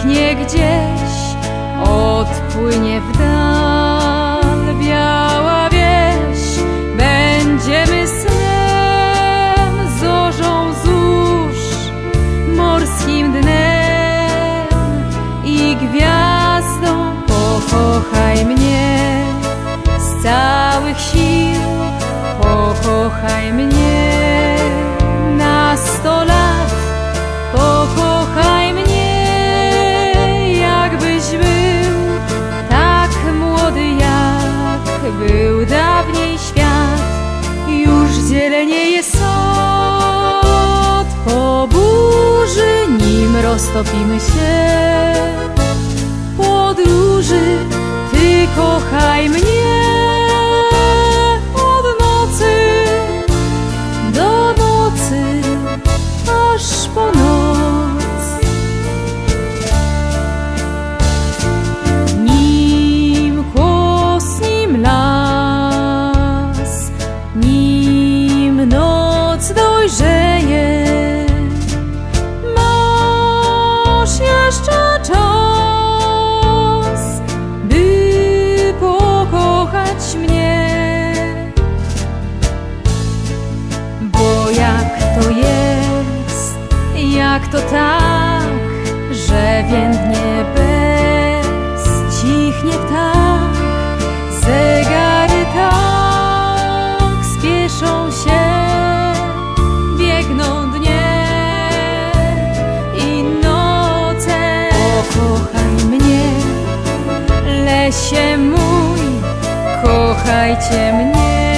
zniknie gdzieś, odpłynie w dal biała wieś. Będziemy snem, zorzą zórz, morskim dnem i gwiazdą. Pokochaj mnie z całych sił, pokochaj mnie roztopimy się. Podróży, ty kochaj mnie od nocy do nocy, aż po noc. Nim kłos, nim las, nim noc dojrzeje, to tak, że więdnie bez, cichnie tak, zegary tak spieszą się, biegną dnie i noce. Pokochaj mnie, lesie mój, kochajcie mnie.